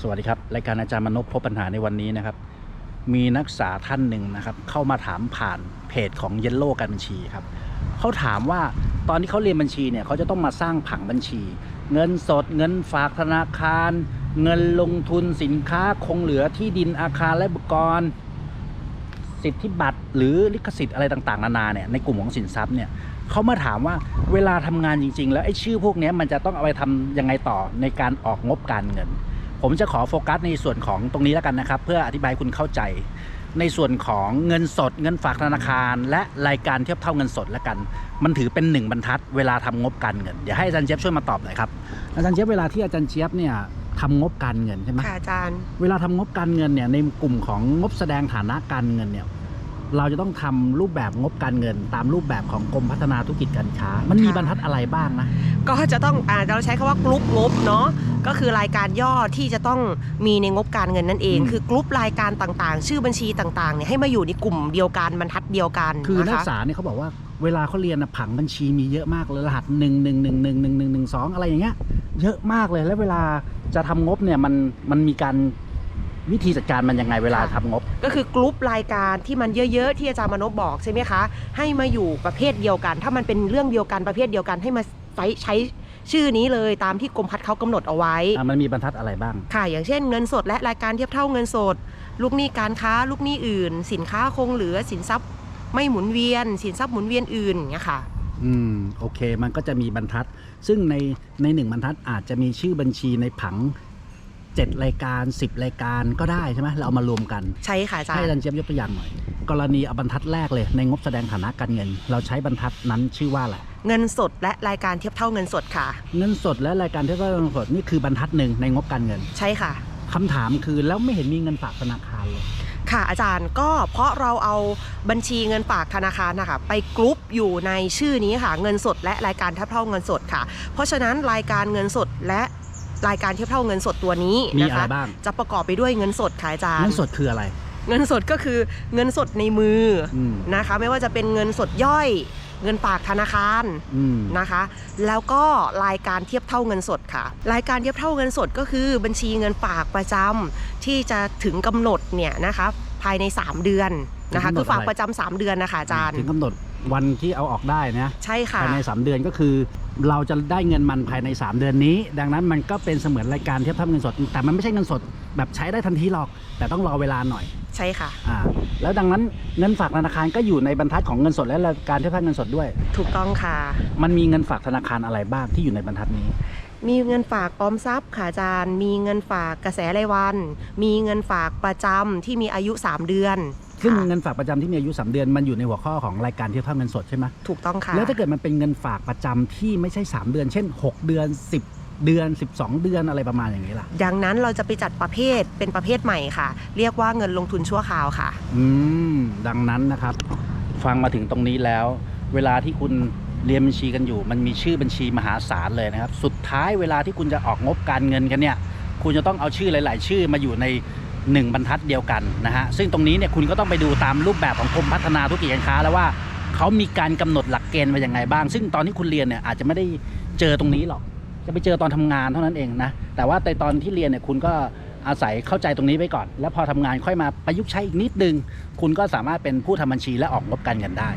สวัสดีครับ รายการอาจารย์มนพพบปัญหาในวันนี้นะครับ มีนักศึกษาท่านหนึ่งนะครับ เข้ามาถามผ่านเพจของเยลโล่การบัญชีครับเขาถามว่าตอนที่เขาเรียนบัญชีเนี่ยเขาจะต้องมาสร้างผังบัญชี เงินสดเงินฝากธนาคาร เงินลงทุนสินค้าคงเหลือที่ดินอาคารและบุกรสิทธิบัตรหรือลิขสิทธิ์อะไรต่างๆนานาเนี่ยในกลุ่มของสินทรัพย์เนี่ยเขามาถามว่าเวลาทำงานจริง ๆ แล้วไอ้ชื่อพวกนี้มันจะต้องเอาไปทำยังไงต่อในการออกงบการเงิน ผมจะขอโฟกัสในส่วนของตรงนี้แล้วกันนะครับ เพื่ออธิบายให้คุณเข้าใจ ในส่วนของเงินสด เงินฝากธนาคาร และรายการเทียบเท่าเงินสดแล้วกัน มันถือเป็นหนึ่งบรรทัดเวลาทำงบการเงินเดี๋ยวให้อาจารย์เจี๊ยบช่วยมาตอบหน่อยครับอาจารย์เจี๊ยบเวลาที่อาจารย์เจี๊ยบเนี่ยทำงบการเงินใช่ไหมค่ะอาจารย์ เวลาทำงบการเงินเนี่ยในกลุ่มของงบแสดงฐานะการเงินเนี่ย เราจะต้องทำรูปแบบงบการเงิน ตามรูปแบบของกรมพัฒนาธุรกิจการค้า มันมีค่ะบรรทัดอะไรบ้างนะ ก็จะต้องอ่าเราใช้คำว่ากรุ๊ปงบเนาะก็คือรายการย่อที่จะต้องมีในงบการเงินนั่นเองอืมคือกรุ๊ปรายการต่างๆ ชื่อบัญชีต่างๆเนี่ยให้มาอยู่ในกลุ่มเดียวกันบรรทัดเดียวกัน คือนักนะศึคะกษาเนี่ยเขาบอกว่าเวลาเขาเรียนนะผังบัญชีมีเยอะมากเลยรหัสหนึ่งหนึ่งหนึ่งหนึ่งหนึ่งหนึ่งหนึ่งสองอะไรอย่างเงี้ยเยอะมากเลยแล้วเวลาจะทำงบเนี่ยมันมันมีการ วิธีจัดการมันยังไงเวลาทำงบ ก็คือกรุ๊ปรายการที่มันเยอะๆ ที่อาจารย์มนพบอกใช่ไหมคะ ให้มาอยู่ประเภทเดียวกัน ถ้ามันเป็นเรื่องเดียวกันประเภทเดียวกันให้มาใช้ใช้ชื่อนี้เลยตามที่กรมพัฒน์เขากำหนดเอาไว้อะมันมีบรรทัดอะไรบ้าง ค่ะ อย่างเช่นเงินสดและรายการเทียบเท่าเงินสด ลูกหนี้การค้า ลูกหนี้อื่น สินค้าคงเหลือ สินทรัพย์ไม่หมุนเวียน สินทรัพย์หมุนเวียนอื่นอย่างเงี้ยค่ะ อืม โอเค มันก็จะมีบรรทัด ซึ่งในในหนึ่งบรรทัดอาจจะมีชื่อบัญชีในผัง 7 รายการ 10 รายการก็ได้ใช่ไหมเราเอามารวมกัน ใช่ค่ะอาจารให้ย์อาจารย์เจี๊ยบยกตัวอย่างหน่อย กรณีเอาบรรทัดแรกเลย ในงบแสดงฐานะการเงิน เราใช้บรรทัดนั้นชื่อว่าอะไรเงินสดและรายการเทียบเท่าเงินสดค่ะ เงินสดและรายการเทียบเท่าเงินสดนี่คือบรรทัดหนึ่งในงบการเงินใช่ค่ะ คำถามคือแล้วไม่เห็นมีเงินฝากธนาคารเลย ค่ะอาจารย์ก็เพราะเราเอาบัญชีเงินฝากธนาคารนะคะไปกรุ๊ปอยู่ในชื่อนี้ค่ะเงินสดและรายการเทียบเท่าเงินสดค่ะ เพราะฉะนั้นรายการเงินสดและ รายการเทียบเท่าเงินสดตัวนี้มีนะอะไรคะบ้างจะประกอบไปด้วยเงินสดค่ะอาจารย์เงินสดคืออะไร เงินสดก็คือเงินสดในมืออืมนะคะ ไม่ว่าจะเป็นเงินสดย่อยเงินฝากธนาคารอืมนะคะ แล้วก็รายการเทียบเท่าเงินสดค่ะ รายการเทียบเท่าเงินสดก็คือบัญชีเงินฝากประจำที่จะถึงกำหนดเนี่ยนะคะภายใน 3 เดือนนะคะคือฝากประจำสามเดือนนะคะอาจารย์ถึงกำหนด วันที่เอาออกได้นะใช่ค่ะภายใน 3 เดือนก็คือ เราจะได้เงินมันภายใน 3 เดือนนี้ ดังนั้นมันก็เป็นเสมือนรายการเทียบเท่าเงินสด แต่มันไม่ใช่เงินสดแบบใช้ได้ทันทีหรอก แต่ต้องรอเวลาหน่อยใช่ค่ะอ่าแล้วดังนั้นเงินฝากธนาคารก็อยู่ในบรรทัดของเงินสดและรายการเทียบเท่าเงินสดด้วย ถูกต้องค่ะ มันมีเงินฝากธนาคารอะไรบ้างที่อยู่ในบรรทัดนี้มีเงินฝากออมทรัพย์ค่ะอาจารย์ มีเงินฝากกระแสรายวัน มีเงินฝากประจำที่มีอายุ 3 เดือน ซึ่งค่ะเงินฝากประจำที่มีอายุ 3 เดือนมันอยู่ในหัวข้อของรายการเทียบเท่าเงินสดใช่ไหมถูกต้องค่ะแล้วถ้าเกิดมันเป็นเงินฝากประจำที่ไม่ใช่ 3 เดือน เช่น 6 เดือน 10เดือน 12 เดือนอะไรประมาณอย่างนี้ล่ะ ดังนั้นเราจะไปจัดประเภทเป็นประเภทใหม่ค่ะ เรียกว่าเงินลงทุนชั่วคราวค่ะ อืม ดังนั้นนะครับ ฟังมาถึงตรงนี้แล้ว เวลาที่คุณเรียนบัญชีกันอยู่ มันมีชื่อบัญชีมหาศาลเลยนะครับ สุดท้ายเวลาที่คุณจะออกงบการเงินกันเนี่ย คุณจะต้องเอาชื่อหลาย ๆ ชื่อมาอยู่ใน หนึ่งบรรทัดเดียวกันนะฮะซึ่งตรงนี้เนี่ยคุณก็ต้องไปดูตามรูปแบบของกรมพัฒนาธุรกิจการค้าแล้วว่าเขามีการกำหนดหลักเกณฑ์มาอย่างไงบ้าง ซึ่งตอนที่คุณเรียนเนี่ยอาจจะไม่ได้เจอตรงนี้หรอก จะไปเจอตอนทำงานเท่านั้นเองนะแต่ว่าในตอนที่เรียนเนี่ยคุณก็อาศัยเข้าใจตรงนี้ไว้ก่อน แล้วพอทำงานค่อยมาประยุกต์ใช้อีกนิดนึง คุณก็สามารถเป็นผู้ทำบัญชีและออกงบการเงินได้